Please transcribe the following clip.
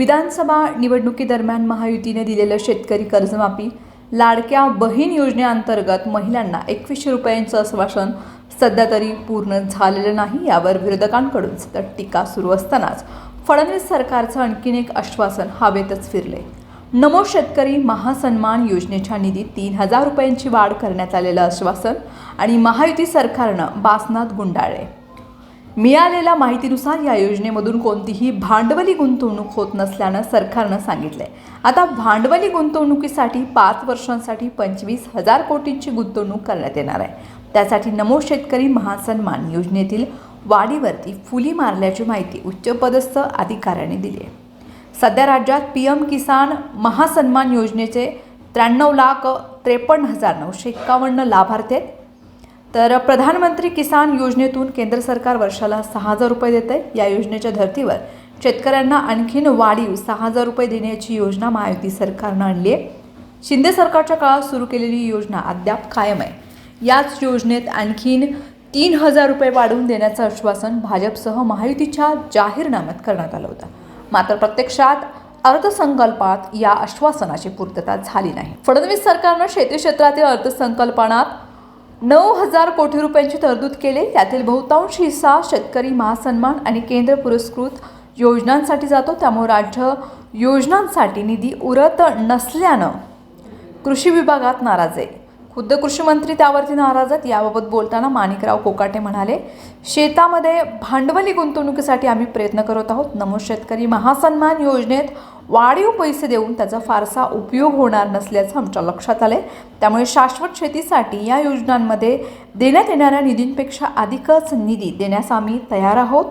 विधानसभा निवडणुकीदरम्यान महायुतीने दिलेलं शेतकरी कर्जमाफी लाडक्या बहीण योजनेअंतर्गत महिलांना एकवीसशे रुपयांचं आश्वासन सध्या तरी पूर्ण झालेलं नाही यावर विरोधकांकडून सतत टीका सुरू असतानाच फडणवीस सरकारचं आणखीन एक आश्वासन हवेतच फिरले नमो शेतकरी महासन्मान योजनेच्या निधीत तीन हजार रुपयांची वाढ करण्यात आलेलं आश्वासन आणि महायुती सरकारनं बासनात गुंडाळले मिळालेल्या माहितीनुसार या योजनेमधून कोणतीही भांडवली गुंतवणूक होत नसल्यानं सरकारनं सांगितलंय. आता भांडवली गुंतवणुकीसाठी पाच वर्षांसाठी पंचवीस हजार कोटींची गुंतवणूक करण्यात येणार आहे. त्यासाठी नमो शेतकरी महासन्मान योजनेतील वाढीवरती फुली मारल्याची माहिती उच्चपदस्थ अधिकाऱ्याने दिली आहे सध्या राज्यात पी एम किसान महासन्मान योजनेचे त्र्याण्णव लाख त्रेपन्न हजार नऊशे एक्कावन्न लाभार्थी आहेत. तर प्रधानमंत्री किसान योजनेतून केंद्र सरकार वर्षाला सहा हजार रुपये देते या योजनेच्या धर्तीवर शेतकऱ्यांना आणखीन वाढीव सहा हजार रुपये देण्याची योजना महायुती सरकारनं आणली आहे शिंदे सरकारच्या काळात सुरू केलेली योजना अद्याप कायम आहे. याच योजनेत आणखीन तीन हजार रुपये वाढवून देण्याचं आश्वासन भाजपसह महायुतीच्या जाहीरनाम्यात करण्यात आलं होतं. मात्र प्रत्यक्षात अर्थसंकल्पात या आश्वासनाची पूर्तता झाली नाही. फडणवीस सरकारनं शेती क्षेत्रातील अर्थसंकल्पात नऊ हजार कोटी रुपयांची तरतूद केली. त्यातील बहुतांश हिस्सा शेतकरी महासन्मान आणि केंद्र पुरस्कृत योजनांसाठी जातो. त्यामुळे राज्य योजनांसाठी निधी उरत नसल्यानं कृषी विभागात नाराज आहे. खुद्द कृषी मंत्री त्यावरती नाराज आहेत. याबाबत बोलताना माणिकराव कोकाटे म्हणाले शेतामध्ये भांडवली गुंतवणुकीसाठी आम्ही प्रयत्न करत आहोत. नमो शेतकरी महासन्मान योजनेत वाढीव पैसे देऊन त्याचा फारसा उपयोग होणार नसल्याचं आमच्या लक्षात आलं त्यामुळे शाश्वत शेतीसाठी या योजनांमध्ये देण्यात येणाऱ्या निधींपेक्षा अधिकच निधी देण्यास आम्ही तयार आहोत.